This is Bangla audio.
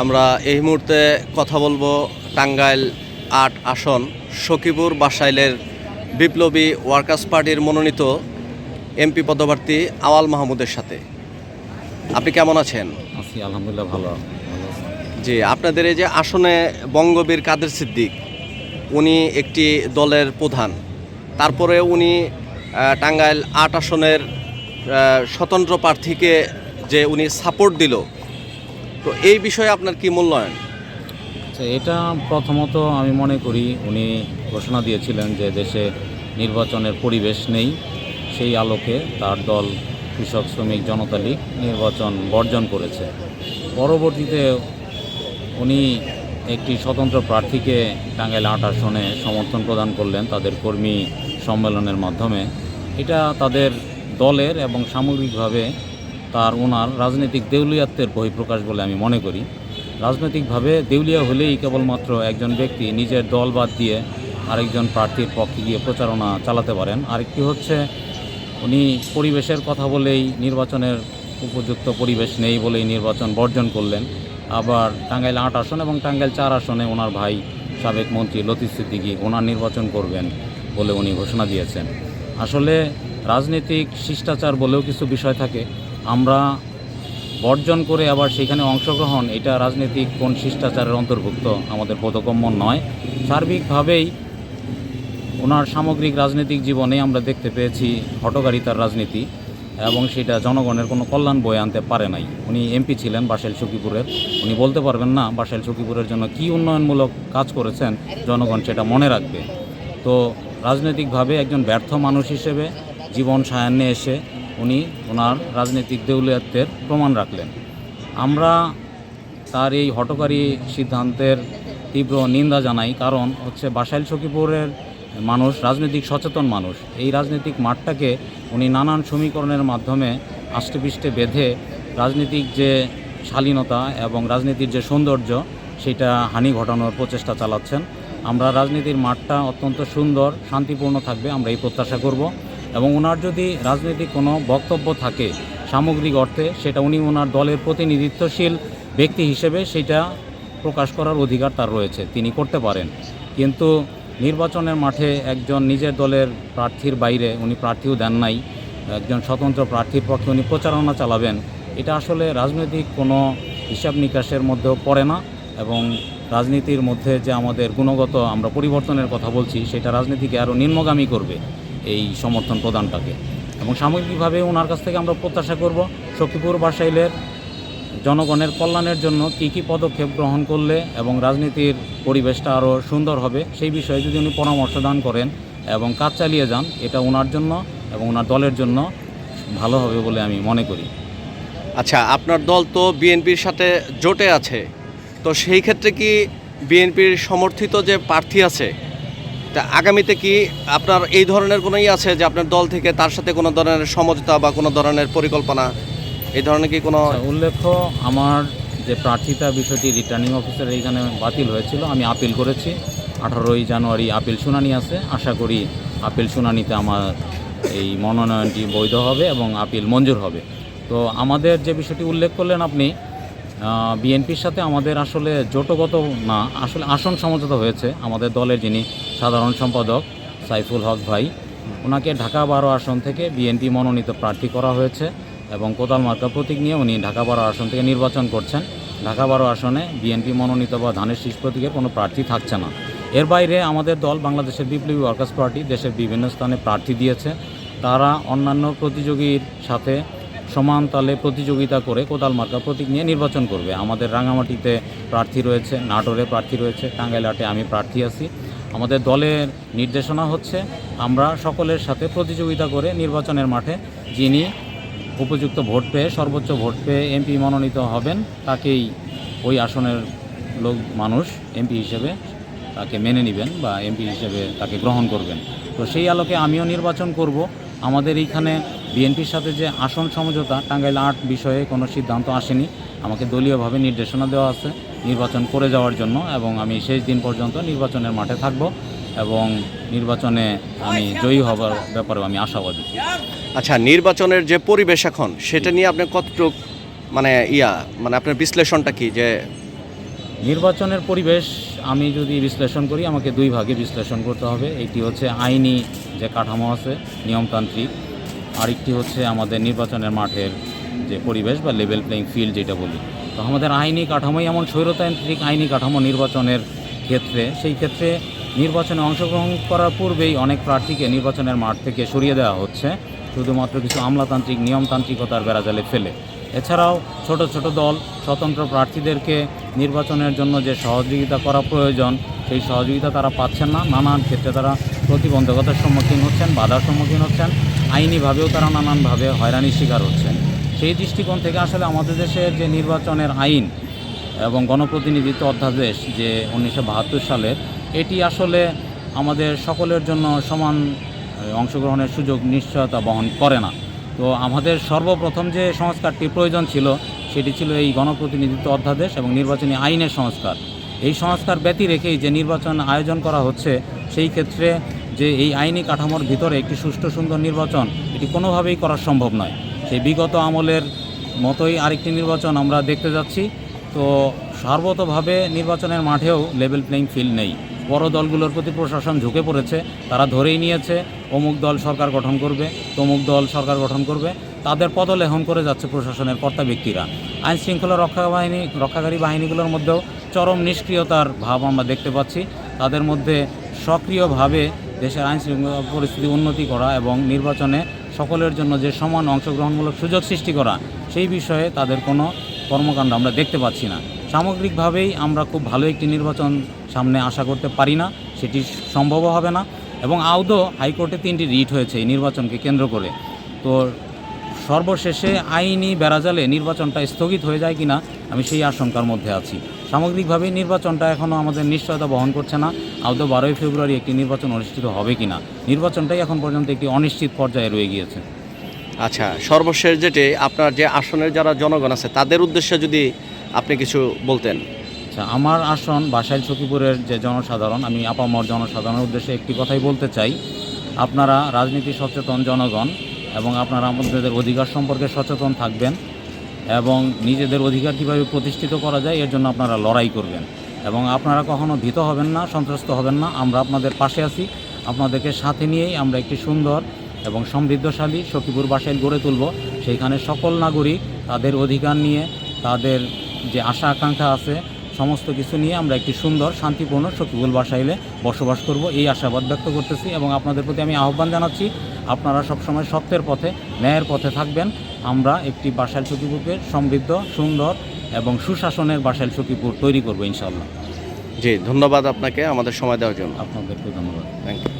আমরা এই মুহূর্তে কথা বলব টাঙ্গাইল আট আসন সকিপুর বাসাইলের বিপ্লবী ওয়ার্কার্স পার্টির মনোনীত এমপি পদপ্রার্থী আওয়াল মাহমুদের সাথে। আপনি কেমন আছেন? আছি আলহামদুলিল্লাহ ভালো ভালো জি আপনাদের এই যে আসনে বঙ্গবীর কাদের সিদ্দিক উনি একটি দলের প্রধান। তারপরে উনি টাঙ্গাইল আট আসনের স্বতন্ত্র প্রার্থীকে যে উনি সাপোর্ট দিল তো এই বিষয়ে আপনার কি মূল্যায়ন? আচ্ছা এটা প্রথমত আমি মনে করি উনি ঘোষণা দিয়েছিলেন যে দেশে নির্বাচনের পরিবেশ নেই। সেই আলোকে তার দল কৃষক, শ্রমিক, জনতা লীগ নির্বাচন বর্জন করেছে। পরবর্তীতে উনি একটি স্বতন্ত্র প্রার্থীকে টাঙ্গাইল আট আসনে সমর্থন প্রদান করলেন তাদের কর্মী সম্মেলনের মাধ্যমে। এটা তাদের দলের এবং সামগ্রিকভাবে তার ওনার রাজনৈতিক দেউলিয়াত্বের বহিঃপ্রকাশ বলে আমি মনে করি। রাজনৈতিকভাবে দেউলিয়া হলেই কেবলমাত্র একজন ব্যক্তি নিজের দল বাদ দিয়ে আরেকজন প্রার্থীর পক্ষে গিয়ে প্রচারণা চালাতে পারেন। আরেকটি হচ্ছে, উনি পরিবেশের কথা বলেই নির্বাচনের উপযুক্ত পরিবেশ নেই বলেই নির্বাচন বর্জন করলেন। আবার টাঙ্গাইল আট আসন এবং টাঙ্গাইল চার আসনে ওনার ভাই সাবেক মন্ত্রী লতিফ সিদ্দিকী ওনার নির্বাচন করবেন বলে উনি ঘোষণা দিয়েছেন। আসলে রাজনৈতিক শিষ্টাচার বলেও কিছু বিষয় থাকে। আমরা বর্জন করে আবার সেখানে অংশগ্রহণ, এটা রাজনৈতিক কোন শিষ্টাচারের অন্তর্ভুক্ত আমাদের বোধগম্য নয়। সার্বিকভাবেই ওনার সামগ্রিক রাজনৈতিক জীবনে আমরা দেখতে পেয়েছি হটকারিতার রাজনীতি এবং সেটা জনগণের কোনো কল্যাণ বয়ে আনতে পারে নাই। উনি এমপি ছিলেন বাসেল সখীপুরের। উনি বলতে পারবেন না বাসেল সখীপুরের জন্য কী উন্নয়নমূলক কাজ করেছেন, জনগণ সেটা মনে রাখবে। তো রাজনৈতিকভাবে একজন ব্যর্থ মানুষ হিসেবে জীবন সায়ান্নে এসে উনি ওনার রাজনৈতিক দেউলিয়াত্বের প্রমাণ রাখলেন। আমরা তার এই হটকারী সিদ্ধান্তের তীব্র নিন্দা জানাই, কারণ হচ্ছে বাসাইল সখীপুরের মানুষ রাজনৈতিক সচেতন মানুষ। এই রাজনৈতিক মাঠটাকে উনি নানান সমীকরণের মাধ্যমে আষ্টেপৃষ্টে বেঁধে রাজনৈতিক যে শালীনতা এবং রাজনীতির যে সৌন্দর্য, সেটা হানি ঘটানোর প্রচেষ্টা চালাচ্ছেন। আমরা রাজনীতির মাঠটা অত্যন্ত সুন্দর, শান্তিপূর্ণ থাকবে, আমরা এই প্রত্যাশা করব। এবং ওনার যদি রাজনৈতিক কোনো বক্তব্য থাকে সামগ্রিক অর্থে, সেটা উনি ওনার দলের প্রতিনিধিত্বশীল ব্যক্তি হিসেবে সেটা প্রকাশ করার অধিকার তার রয়েছে, তিনি করতে পারেন। কিন্তু নির্বাচনের মাঠে একজন নিজের দলের প্রার্থীর বাইরে উনি প্রার্থীও দেন নাই, একজন স্বতন্ত্র প্রার্থীর পক্ষে উনি প্রচারণা চালাবেন, এটা আসলে রাজনৈতিক কোনো হিসাব নিকাশের মধ্যেও পড়ে না এবং রাজনীতির মধ্যে যে আমাদের গুণগত আমরা পরিবর্তনের কথা বলছি, সেটা রাজনীতিকে আরও নিম্নগামী করবে। এই সমর্থন প্রদানটাকে। এবং সামগ্রিকভাবে ওনার কাছ থেকে আমরা প্রত্যাশা করব শক্তিপুর বাসাইলের জনগণের কল্যাণের জন্য কী কী পদক্ষেপ গ্রহণ করলে এবং রাজনীতির পরিবেশটা আরও সুন্দর হবে সেই বিষয়ে যদি উনি পরামর্শ দান করেন এবং কাজ চালিয়ে যান, এটা ওনার জন্য এবং ওনার দলের জন্য ভালো হবে বলে আমি মনে করি। আচ্ছা আপনার দল তো বিএনপির সাথে জোটে আছে। তো সেই ক্ষেত্রে কি বিএনপির সমর্থিত যে প্রার্থী আছে তা আগামীতে কি আপনার এই ধরনের কোনো ই আছে যে আপনার দল থেকে তার সাথে কোনো ধরনের সমঝোতা বা কোনো ধরনের পরিকল্পনা? এই ধরনের কি কোনো আচ্ছা, উল্লেখ্য আমার যে প্রার্থিতা বিষয়টি রিটার্নিং অফিসার এইখানে বাতিল হয়েছিল আমি আপিল করেছি। আঠারোই জানুয়ারি আপিল শুনানি আছে। আশা করি আপিল শুনানিতে আমার এই মনোনয়নটি বৈধ হবে এবং আপিল মঞ্জুর হবে। তো আমাদের যে বিষয়টি উল্লেখ করলেন আপনি বিএনপির সাথে আমাদের আসলে জোটগত না, আসলে আসন সমঝোতা হয়েছে। আমাদের দলের যিনি সাধারণ সম্পাদক সাইফুল হক ভাই, ওনাকে ঢাকা বারো আসন থেকে বিএনপি মনোনীত প্রার্থী করা হয়েছে এবং কোদাল মার্কা প্রতীক নিয়ে উনি ঢাকা বারো আসন থেকে নির্বাচন করছেন। ঢাকা বারো আসনে বিএনপি মনোনীত বা ধানের শীষ প্রতীকের কোনো প্রার্থী থাকছে না। এর বাইরে আমাদের দল বাংলাদেশের বিপ্লবী ওয়ার্কার্স পার্টি দেশের বিভিন্ন স্থানে প্রার্থী দিয়েছে। তারা অন্যান্য প্রতিযোগীর সাথে সমান তালে প্রতিযোগিতা করে কোদাল মার্কা প্রতীক নিয়ে নির্বাচন করবে। আমাদের রাঙামাটিতে প্রার্থী রয়েছে, নাটোরে প্রার্থী রয়েছে টাঙ্গাইলাটে আমি প্রার্থী আছি। আমাদের দলের নির্দেশনা হচ্ছে, আমরা সকলের সাথে প্রতিযোগিতা করে নির্বাচনের মাঠে যিনি উপযুক্ত ভোট পেয়ে, সর্বোচ্চ ভোট পেয়ে এমপি মনোনীত হবেন, তাকেই ওই আসনের লোক, মানুষ, এমপি হিসেবে তাকে মেনে নেবেন বা এমপি হিসেবে তাকে গ্রহণ করবেন। তো সেই আলোকে আমিও নির্বাচন করব। আমাদের এইখানে বিএনপির সাথে যে আসন সমঝোতা টাঙ্গাইল আট বিষয়ে কোনো সিদ্ধান্ত আসেনি। আমাকে দলীয়ভাবে নির্দেশনা দেওয়া আছে নির্বাচন করে যাওয়ার জন্য এবং আমি শেষ দিন পর্যন্ত নির্বাচনের মাঠে থাকব এবং নির্বাচনে আমি জয়ী হবার ব্যাপারেও আমি আশাবাদী। আচ্ছা নির্বাচনের যে পরিবেশ এখন সেটা নিয়ে আপনি কতটুক মানে ইয়া মানে আপনার বিশ্লেষণটা কি যে নির্বাচনের পরিবেশ আমি যদি বিশ্লেষণ করি আমাকে দুই ভাগে বিশ্লেষণ করতে হবে। একটি হচ্ছে আইনি যে কাঠামো আছে নিয়মতান্ত্রিক আরেকটি হচ্ছে আমাদের নির্বাচনের মাঠের যে পরিবেশ বা লেভেল প্লেইং ফিল্ড যেটা বলি। তো আমাদের আইনি কাঠামোই এমন স্বৈরতান্ত্রিক আইনি কাঠামো নির্বাচনের ক্ষেত্রে। সেই ক্ষেত্রে নির্বাচনে অংশগ্রহণ করার পূর্বেই অনেক প্রার্থীকে নির্বাচনের মাঠ থেকে সরিয়ে দেওয়া হচ্ছে। শুধুমাত্র কিছু আমলাতান্ত্রিক, নিয়মতান্ত্রিকতার বেড়াজালে ফেলে। এছাড়াও ছোট ছোট দল, স্বতন্ত্র প্রার্থীদেরকে নির্বাচনের জন্য যে সহযোগিতা করা প্রয়োজন, সেই সহযোগিতা তারা পাচ্ছেন না। নানান ক্ষেত্রে তারা প্রতিবন্ধকতার সম্মুখীন হচ্ছেন, বাধার সম্মুখীন হচ্ছেন। আইনিভাবেও তারা নানানভাবে হয়রানির শিকার হচ্ছেন। সেই দৃষ্টিকোণ থেকে আসলে আমাদের দেশের যে নির্বাচনের আইন এবং গণপ্রতিনিধিত্ব অধ্যাদেশ যে উনিশশো বাহাত্তর সালের এটি আসলে আমাদের সকলের জন্য সমান অংশগ্রহণের সুযোগ নিশ্চয়তা বহন করে না। তো আমাদের সর্বপ্রথম যে সংস্কারটি প্রয়োজন ছিল, সেটি ছিল এই গণপ্রতিনিধিত্ব অধ্যাদেশ এবং নির্বাচনী আইনের সংস্কার। এই সংস্কার ব্যতি রেখেই যে নির্বাচন আয়োজন করা হচ্ছে, সেই ক্ষেত্রে যে এই আইনি কাঠামোর ভিতরে একটি সুষ্ঠু সুন্দর নির্বাচন এটি কোনোভাবেই করা সম্ভব নয়। সেই বিগত আমলের মতোই আরেকটি নির্বাচন আমরা দেখতে যাচ্ছি। তো সর্বতভাবে নির্বাচনের মাঠেও লেভেল প্লেইং ফিল্ড নেই। বড় দলগুলোর প্রতি প্রশাসন ঝুঁকে পড়েছে। তারা ধরেই নিয়েছে, অমুক দল সরকার গঠন করবে, তমুক দল সরকার গঠন করবে। তাদের পদলেহন করে যাচ্ছে প্রশাসনের কর্তা ব্যক্তিরা। আইন শৃঙ্খলা রক্ষা বাহিনী, রক্ষাকারী বাহিনীগুলোর মধ্যেও চরম নিষ্ক্রিয়তার ভাব আমরা দেখতে পাচ্ছি। তাদের মধ্যে সক্রিয়ভাবে দেশের আইন শৃঙ্খলা পরিস্থিতি উন্নতি করা এবং নির্বাচনে সকলের জন্য যে সমান অংশগ্রহণমূলক সুযোগ সৃষ্টি করা, সেই বিষয়ে তাদের কোনো কর্মকাণ্ড আমরা দেখতে পাচ্ছি না। সামগ্রিকভাবেই আমরা খুব ভালো একটি নির্বাচন সামনে আশা করতে পারি না, সেটি সম্ভবও হবে না এবং আদৌ হাইকোর্টে তিনটি রিট হয়েছে এই নির্বাচনকে কেন্দ্র করে। তো সর্বশেষে আইনি বেড়াজালে নির্বাচনটা স্থগিত হয়ে যায় কিনা, আমি সেই আশঙ্কার মধ্যে আছি। সামগ্রিকভাবে নির্বাচনটা এখনও আমাদের নিশ্চয়তা বহন করছে না। আদৌ বারোই ফেব্রুয়ারি একটি নির্বাচন অনুষ্ঠিত হবে কিনা? নির্বাচনটাই এখন পর্যন্ত একটি অনিশ্চিত পর্যায়ে রয়ে গিয়েছে। আচ্ছা সর্বশেষ যেটি আপনার যে আসনের যারা জনগণ আছে তাদের উদ্দেশ্যে যদি আপনি কিছু বলতেন। আচ্ছা আমার আসন বাসাইল সখীপুরের যে জনসাধারণ আমি আপামর জনসাধারণের উদ্দেশ্যে একটি কথাই বলতে চাই। আপনারা রাজনীতি সচেতন জনগণ এবং আপনারা আমাদের অধিকার সম্পর্কে সচেতন থাকবেন। এবং নিজেদের অধিকার কীভাবে প্রতিষ্ঠিত করা যায়, এর জন্য আপনারা লড়াই করবেন। এবং আপনারা কখনো ভীত হবেন না, সন্ত্রস্ত হবেন না, আমরা আপনাদের পাশে আছি। আপনাদেরকে সাথে নিয়েই আমরা একটি সুন্দর এবং সমৃদ্ধশালী সখীপুর বাসায় গড়ে তুলব। সেইখানে সকল নাগরিক তাদের অধিকার নিয়ে, তাদের যে আশা আকাঙ্ক্ষা আছে সমস্ত কিছু নিয়ে আমরা একটি সুন্দর শান্তিপূর্ণ সখীপুর বাসাইলে বসবাস করব। এই আশাবাদ ব্যক্ত করতেছি এবং আপনাদের প্রতি আমি আহ্বান জানাচ্ছি আপনারা সবসময় সত্যের পথে ন্যায়ের পথে থাকবেন। আমরা একটি বাসাইল সখীপুরকে সমৃদ্ধ সুন্দর এবং সুশাসনের বাসাইল সখীপুর তৈরি করব ইনশাল্লাহ জি ধন্যবাদ আপনাকে আমাদের সময় দেওয়ার জন্য। আপনাদেরকে ধন্যবাদ। Thank you